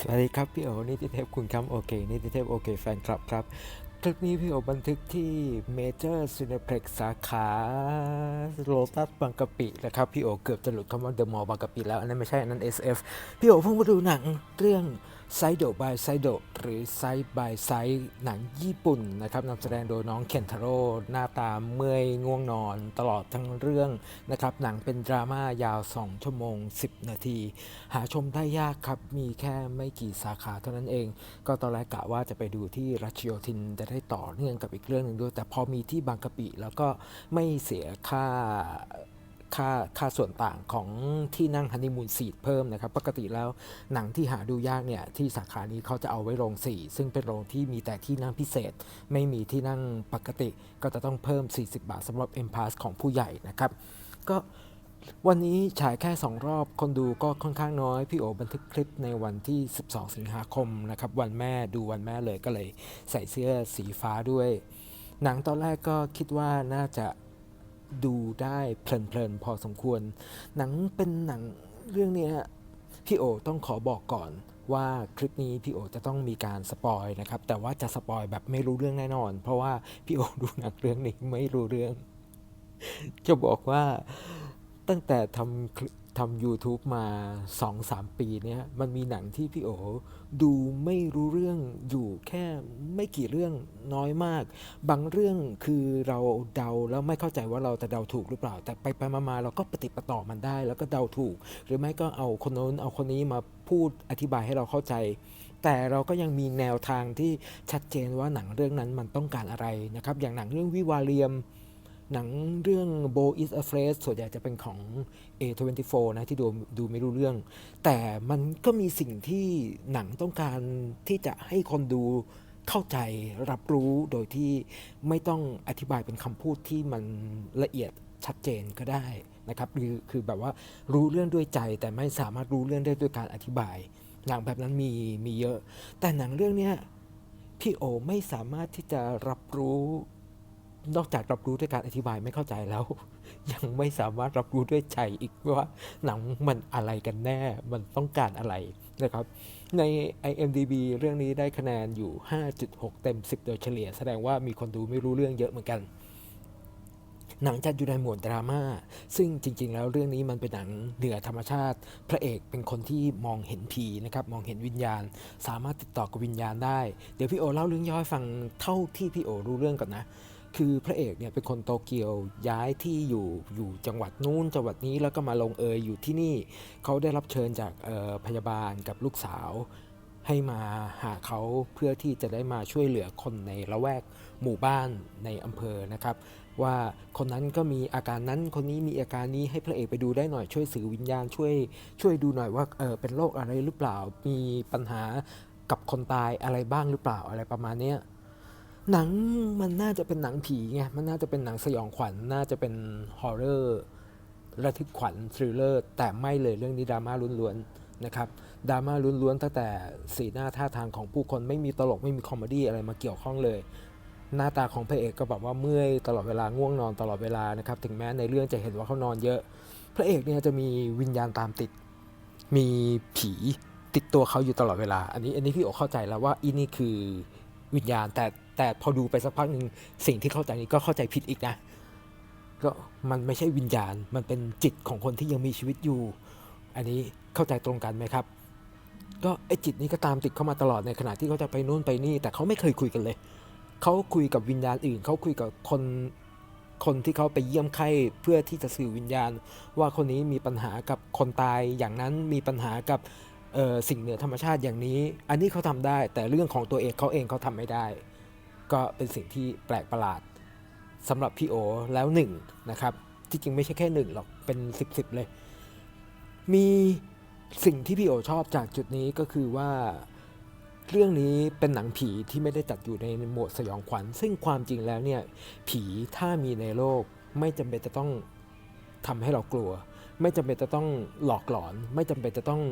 สวัสดีครับพี่โอนิติเทพคุณคำโอเคนิติเทพโอเคแฟนคลับครับ คลิปนี้พี่โอบันทึกที่เมเจอร์ซีเนเพล็กสาขาโลตัสบางกะปินะครับพี่โอเกือบจะหลุดคำว่าเดอะมอลล์บางกะปิแล้วอันนั้นไม่ใช่อันนั้น SF พี่โอเพิ่งมาดูหนังเรื่อง ไซโดบายไซโดหรือไซบายไซหนังญี่ปุ่นนะครับนำแสดงโดยน้องเคนทาโร่หน้าตาเมื่อยง่วงนอนตลอดทั้งเรื่องนะครับหนังเป็นดราม่ายาว 2 ชั่วโมง 10 นาที หาชมได้ยากครับ มีแค่ไม่กี่สาขาเท่านั้นเอง ก็ตอนแรกกะว่าจะไปดูที่รัชโยธินจะได้ต่อเนื่องกับอีกเรื่องหนึ่งด้วย แต่พอมีที่บางกะปิแล้วก็ไม่เสียค่า ค่าค่าส่วนต่างของที่นั่งฮันนีมูนซีทเพิ่มนะครับ ปกติแล้วหนังที่หาดูยากเนี่ย ที่สาขานี้เขาจะเอาไว้โรง4ซึ่งเป็นโรงที่มีแต่ที่นั่งพิเศษ ไม่มีที่นั่งปกติก็จะต้องเพิ่ม 40 บาทสำหรับ M Pass ของผู้ใหญ่นะครับ ก็วันนี้ฉายแค่ 2 รอบ คนดูก็ค่อนข้างน้อย พี่โอบันทึกคลิปในวันที่ 12 สิงหาคมนะครับ วันแม่ดูวันแม่เลยก็เลยใส่เสื้อสีฟ้าด้วย หนังตอนแรกก็คิดว่าน่าจะ ดูได้เพลินๆพอสมควร หนังเป็นหนังเรื่องนี้พี่โอต้องขอบอกก่อนว่าคลิปนี้พี่โอจะต้องมีการสปอยนะครับ แต่ว่าจะสปอยแบบไม่รู้เรื่องแน่นอน เพราะว่าพี่โอดูหนังเรื่องนี้ไม่รู้เรื่อง จะบอกว่าตั้งแต่ทำคลิป ทำ YouTube มา 2-3 ปีเนี้ยมันมีหนังที่พี่โอดูไม่รู้เรื่องอยู่แค่ไม่กี่เรื่องน้อยมาก บางเรื่องคือเราเดาแล้วไม่เข้าใจว่าเราจะเดาถูกหรือเปล่า แต่ไปไปมาๆเราก็ปฏิปต่อมันได้ แล้วก็เดาถูก หรือไม่ก็เอาคนโน้นเอาคนนี้มาพูดอธิบายให้เราเข้าใจ แต่เราก็ยังมีแนวทางที่ชัดเจนว่าหนังเรื่องนั้นมันต้องการอะไรนะครับ อย่างหนังเรื่องวิวาเลียม หนังเรื่อง Bo is Afraid ส่วนใหญ่จะเป็นของ A24 นะ ที่ดูดูไม่รู้เรื่อง แต่มันก็มีสิ่งที่หนังต้องการที่จะให้คนดูเข้าใจรับรู้โดยที่ไม่ต้องอธิบายเป็นคำพูดที่มันละเอียดชัดเจนก็ได้นะครับคือคือแบบว่ารู้เรื่องด้วยใจ แต่ไม่สามารถรู้เรื่องได้ด้วยการอธิบาย หนังแบบนั้นมีมีเยอะ แต่หนังเรื่องเนี้ยพี่โอไม่สามารถที่จะรับรู้ นอกจากรับรู้ด้วยการอธิบายไม่เข้าใจแล้ว ยังไม่สามารถรับรู้ด้วยใจอีกว่าหนังมันอะไรกันแน่ มันต้องการอะไรนะครับ ใน IMDB เรื่องนี้ได้คะแนนอยู่ 5.6 เต็ม 10 โดยเฉลี่ย แสดงว่ามีคนดูไม่รู้เรื่องเยอะเหมือนกัน หนังจัดอยู่ในหมวดดราม่า ซึ่งจริง ๆ แล้วเรื่องนี้มันเป็นหนังเหนือธรรมชาติ พระเอกเป็นคนที่มองเห็นผีนะครับ มองเห็นวิญญาณ สามารถติดต่อกับวิญญาณได้ เดี๋ยวพี่โอเล่าเรื่องย่อให้ฟังเท่าที่พี่โอรู้เรื่องก่อนนะ คือพระเอกเนี่ยเป็นคนโตเกียวย้ายที่อยู่อยู่จังหวัดนู้นจังหวัดนี้แล้วก็มาลงเอยอยู่ที่นี่เขาได้รับเชิญจากพยาบาลกับลูกสาว ให้มาหาเขาเพื่อที่จะได้มาช่วยเหลือคนในละแวกหมู่บ้านในอำเภอนะครับ ว่าคนนั้นก็มีอาการนั้นคนนี้มีอาการนี้ให้พระเอกไปดูได้หน่อยช่วยสื่อวิญญาณช่วย ช่วยดูหน่อยว่าเออเป็นโรคอะไรหรือเปล่ามีปัญหากับคนตายอะไรบ้างหรือเปล่าอะไรประมาณเนี้ย หนังมันน่าจะเป็นหนังผีไง มันน่าจะเป็นหนังสยองขวัญ น่าจะเป็นฮอร์เรอร์ระทึกขวัญทริลเลอร์ แต่ไม่เลยเรื่องนี้ดราม่าล้วนๆนะครับดราม่าล้วนๆตั้งแต่สีหน้าท่าทางของผู้คนไม่มีตลกไม่มีคอมเมดี้อะไรมาเกี่ยวข้องเลย หน้าตาของพระเอกก็แบบว่าเมื่อยตลอดเวลาง่วงนอนตลอดเวลานะครับถึงแม้ในเรื่องจะเห็นว่าเขานอนเยอะ พระเอกเนี่ยจะมีวิญญาณตามติด มีผีติดตัวเขาอยู่ตลอดเวลา อันนี้อันนี้พี่โอเข้าใจแล้วว่าอีนี่คือวิญญาณแต่ แต่พอดูไปสักพักหนึ่งสิ่งที่เข้าใจนี้ก็เข้าใจผิดอีกนะ ก็มันไม่ใช่วิญญาณ มันเป็นจิตของคนที่ยังมีชีวิตอยู่ อันนี้เข้าใจตรงกันไหมครับ ก็ไอจิตนี้ก็ตามติดเข้ามาตลอดในขณะที่เขาจะไปนู่นไปนี่ แต่เขาไม่เคยคุยกันเลย เขาคุยกับวิญญาณอื่น เขาคุยกับคนคนที่เขาไปเยี่ยมไข้เพื่อที่จะสื่อวิญญาณ ว่าคนนี้มีปัญหากับคนตายอย่างนั้นมีปัญหากับสิ่งเหนือธรรมชาติอย่างนี้ อันนี้เขาทำได้ แต่เรื่องของตัวเองเขาเองเขาทำไม่ได้ ก็เป็นสิ่งที่แปลกประหลาดสำหรับพี่โอแล้วหนึ่งนะครับ ที่จริงไม่ใช่แค่หนึ่งหรอกเป็นสิบสิบเลย มีสิ่งที่พี่โอชอบจากจุดนี้ก็คือว่าเรื่องนี้เป็นหนังผีที่ไม่ได้จัดอยู่ในหมวดสยองขวัญ ซึ่งความจริงแล้วเนี่ย ผีถ้ามีในโลก ไม่จำเป็นจะต้องทำให้เรากลัว ไม่จำเป็นจะต้องหลอกหลอน ไม่จำเป็นจะต้อง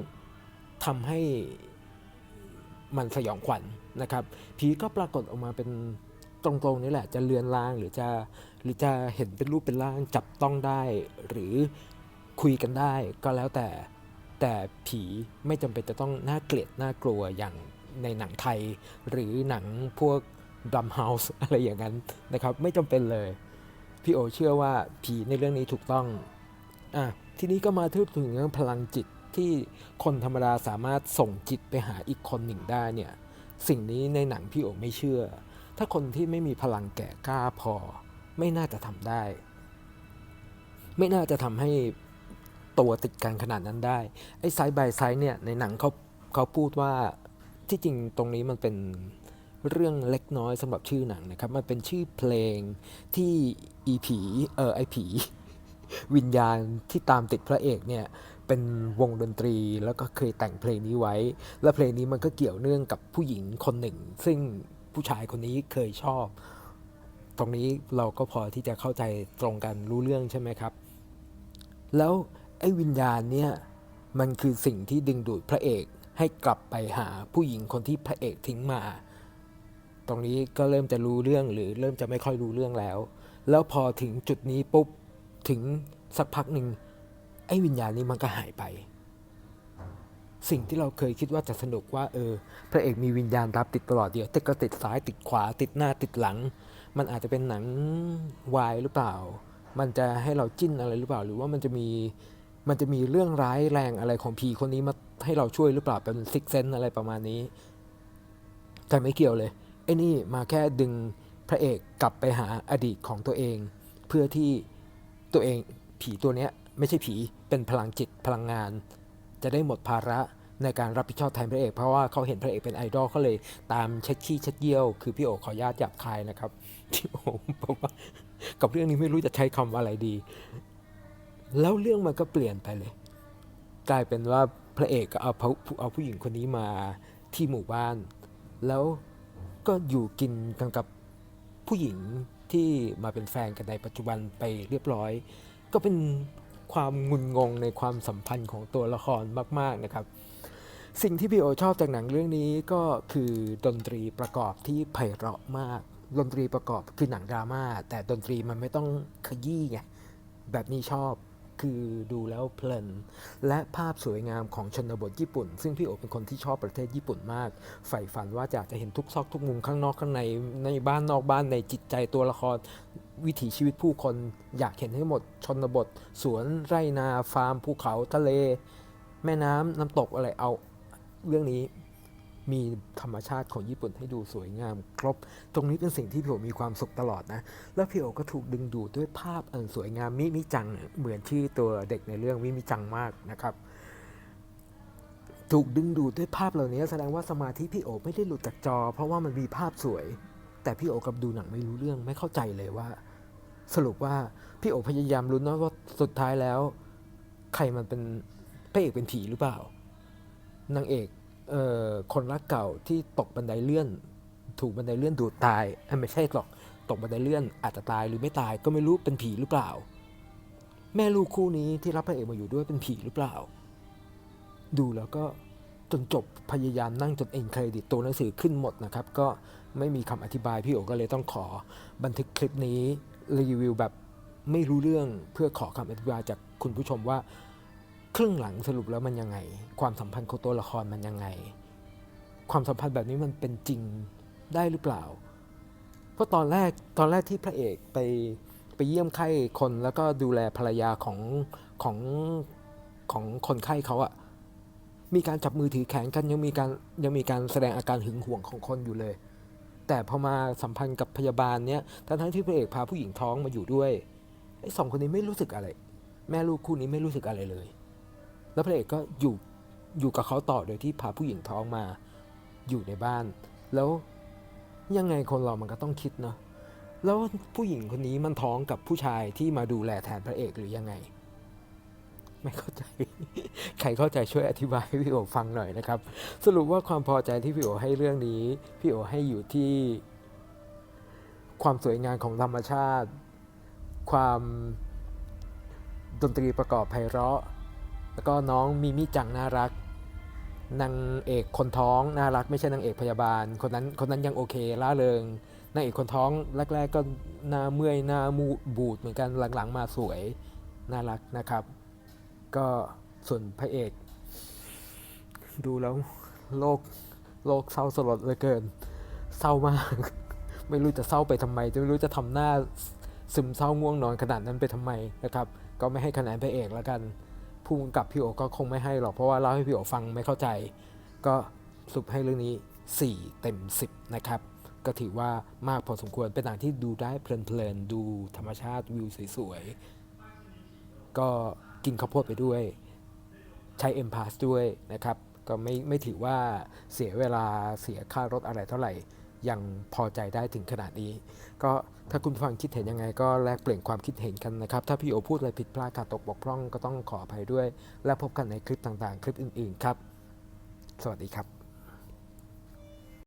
ทำให้มันสยองขวัญ นะครับผีก็ปรากฏออกมาเป็นตรงๆนี่แหละจะเลือนลางหรือจะหรือจะเห็นเป็นรูปเป็นร่างจับต้องได้ หรือคุยกันได้ก็แล้วแต่แต่ผีไม่จำเป็นจะต้องน่าเกลียดน่ากลัวอย่างในหนังไทย หรือหนังพวกดัมเฮาส์อะไรอย่างนั้นนะครับ ไม่จำเป็นเลย พี่โอเชื่อว่าผีในเรื่องนี้ถูกต้องอะทีนี้ก็มาถึงเรื่องพลังจิตที่คนธรรมดาสามารถส่งจิตไปหาอีกคนหนึ่งได้เนี่ย สิ่งนี้ในหนังพี่โอไม่เชื่อ ถ้าคนที่ไม่มีพลังแก่กล้าพอ ไม่น่าจะทำได้ ไม่น่าจะทำให้ตัวติดกันขนาดนั้นได้ ไอ้ไซด์บายไซด์เนี่ยในหนังเขาเขาพูดว่าที่จริงตรงนี้มันเป็นเรื่องเล็กน้อยสำหรับชื่อหนังนะครับ มันเป็นชื่อเพลงที่อีผีเออไอผี วิญญาณที่ตามติดพระเอกเนี่ย เป็นวงดนตรีแล้วก็เคยแต่งเพลงนี้ไว้ และเพลงนี้มันก็เกี่ยวเนื่องกับผู้หญิงคนหนึ่ง ซึ่งผู้ชายคนนี้เคยชอบ ตรงนี้เราก็พอที่จะเข้าใจตรงกันรู้เรื่องใช่ไหมครับ แล้วไอ้วิญญาณเนี่ยมันคือสิ่งที่ดึงดูดพระเอกให้กลับไปหาผู้หญิงคนที่พระเอกทิ้งมา ตรงนี้ก็เริ่มจะรู้เรื่องหรือเริ่มจะไม่ค่อยรู้เรื่องแล้ว แล้วพอถึงจุดนี้ปุ๊บถึงสักพักหนึ่ง ไอ้วิญญาณนี้มันก็หายไป สิ่งที่เราเคยคิดว่าจะสนุกว่าเออ พระเอกมีวิญญาณรับติดตลอดเดียวติดก็ติดซ้ายติดขวาติดหน้าติดหลัง มันอาจจะเป็นหนังวายหรือเปล่า มันจะให้เราจิ้นอะไรหรือเปล่า หรือว่ามันจะมีมันจะมีเรื่องร้ายแรงอะไรของผีคนนี้มาให้เราช่วยหรือเปล่าเป็นซิกเซนอะไรประมาณนี้ แต่ไม่เกี่ยวเลยไอ้นี่มาแค่ดึงพระเอกกลับไปหาอดีตของตัวเอง เพื่อที่ตัวเองผีตัวเนี้ย ไม่ใช่ผี เป็นพลังจิตพลังงาน จะได้หมดภาระในการรับผิดชอบแทนพระเอก เพราะว่าเขาเห็นพระเอกเป็นไอดอลเขาเลยตามเช็ดขี้เช็ดเยี่ยว คือพี่โอขออนุญาตหยาบคายนะครับพี่โอบอกว่ากับเรื่องนี้ไม่รู้จะใช้คำอะไรดี แล้วเรื่องมันก็เปลี่ยนไปเลย กลายเป็นว่าพระเอกก็เอาผู้เอาผู้หญิงคนนี้มาที่หมู่บ้าน แล้วก็อยู่กินกันกับผู้หญิงที่มาเป็นแฟนกันในปัจจุบันไปเรียบร้อย ก็เป็น ความงุนงงในความสัมพันธ์ของตัวละครมาก ๆ นะครับ สิ่งที่พี่โอชอบจากหนังเรื่องนี้ก็คือดนตรีประกอบที่ไพเราะมาก ดนตรีประกอบคือหนังดราม่าแต่ดนตรีมันไม่ต้องขยี้ไงแบบนี้ชอบ คือดูแล้วเพลินและภาพสวยงามของชนบทญี่ปุ่น ซึ่งพี่โอเป็นคนที่ชอบประเทศญี่ปุ่นมาก ใฝ่ฝันว่าอยากจะเห็นทุกซอกทุกมุมข้างนอกข้างในในบ้านนอกบ้านในจิตใจตัวละครวิถีชีวิตผู้คนอยากเห็นให้หมดชนบท สวนไร่นาฟาร์มภูเขาทะเล แม่น้ำน้ำตกอะไรเอาเรื่องนี้ มีธรรมชาติของญี่ปุ่นให้ดูสวยงาม ครบ ตรงนี้เป็นสิ่งที่พี่โอมีความสุขตลอดนะ แล้วพี่โอก็ถูกดึงดูดด้วยภาพอันสวยงามมิมิจัง เหมือนชื่อตัวเด็กในเรื่องมิมิจังมากนะครับถูกดึงดูดด้วยภาพเหล่านี้แสดงว่าสมาธิพี่โอไม่ได้หลุดจากจอ เพราะว่ามันมีภาพสวย แต่พี่โอกับดูหนังไม่รู้เรื่องไม่เข้าใจเลยว่า สรุปว่าพี่โอพยายามลุ้นะว่าสุดท้ายแล้ว ใครมันเป็นพระเอกเป็นผีหรือเปล่านางเอก คนรักเก่าที่ตกบันไดเลื่อน ถูกบันไดเลื่อนดูดตายไม่ใช่หรอกตกบันไดเลื่อนอาจจะตายหรือไม่ตายก็ไม่รู้เป็นผีหรือเปล่า แม่ลูกคู่นี้ที่รับพระเอกมาอยู่ด้วยเป็นผีหรือเปล่า ดูแล้วก็จนจบพยายามนั่งจนเอ็นเครดิตตัวหนังสือขึ้นหมดนะครับ ก็ไม่มีคำอธิบายพี่โอก็เลยต้องขอบันทึกคลิปนี้รีวิวแบบไม่รู้เรื่องเพื่อขอคำอธิบายจากคุณผู้ชมว่า ครึ่งหลังสรุปแล้วมันยังไง ความสัมพันธ์ของตัวละครมันยังไง ความสัมพันธ์แบบนี้มันเป็นจริงได้หรือเปล่า เพราะตอนแรกตอนแรกที่พระเอกไปไปเยี่ยมไข้คนแล้วก็ดูแลภรรยาของของของคนไข้เขาอะมีการจับมือถือแขนกันยังมีการยังมีการแสดงอาการหึงหวงของคนอยู่เลย แต่พอมาสัมพันธ์กับพยาบาลเนี้ยทั้งทั้งที่พระเอกพาผู้หญิงท้องมาอยู่ด้วยไอ้สองคนนี้ไม่รู้สึกอะไร แม่ลูกคู่นี้ไม่รู้สึกอะไรเลย แล้วพระเอกก็อยู่อยู่กับเขาต่อโดยที่พาผู้หญิงท้องมาอยู่ในบ้าน แล้วยังไงคนเรามันก็ต้องคิดเนาะแล้วผู้หญิงคนนี้มันท้องกับผู้ชายที่มาดูแลแทนพระเอกหรือยังไง ไม่เข้าใจ ใครเข้าใจช่วยอธิบายให้พี่โอฟังหน่อยนะครับ สรุปว่าความพอใจที่พี่โอให้เรื่องนี้ พี่โอให้อยู่ที่ ความสวยงามของธรรมชาติ ความดนตรีประกอบไพเราะ แล้วก็น้องมิมิจังน่ารักนางเอกคนท้องน่ารักไม่ใช่นางเอกพยาบาล คนนั้นคนนั้นยังโอเคล่าเริงนางเอกคนท้องแรก ๆ ก็หน้าเมื่อยหน้ามูบูดเหมือนกันหลังๆ มาสวยน่ารักนะครับ ก็ส่วนพระเอก ดูแล้วโลกโลกเศร้าสลดเหลือเกิน เศร้ามาก ไม่รู้จะเศร้าไปทำไม จะไม่รู้จะทำหน้าซึมเศร้าง่วงนอนขนาดนั้นไปทำไมนะครับ ก็ไม่ให้คะแนนพระเอกแล้วกัน ผู้กำกับพี่โอก็คงไม่ให้หรอกเพราะว่าเล่าให้พี่โอฟังไม่เข้าใจ ก็สรุปให้เรื่องนี้ 4 เต็ม 10 นะครับ ก็ถือว่ามากพอสมควรเป็นหนังที่ดูได้เพลินๆดูธรรมชาติวิวสวยๆก็กินข้าวโพดไปด้วย ใช้ M Pass ด้วยนะครับ ก็ไม่ไม่ถือว่าเสียเวลาเสียค่ารถอะไรเท่าไหร่ ยังพอใจได้ถึงขนาดนี้ ก็ถ้าคุณฟังคิดเห็นยังไง ก็แลกเปลี่ยนความคิดเห็นกันนะครับ ถ้าพี่โอพูดอะไรผิดพลาดขาดตกบกพร่องก็ต้องขออภัยด้วย และพบกันในคลิปต่างๆ คลิปอื่นๆครับ สวัสดีครับ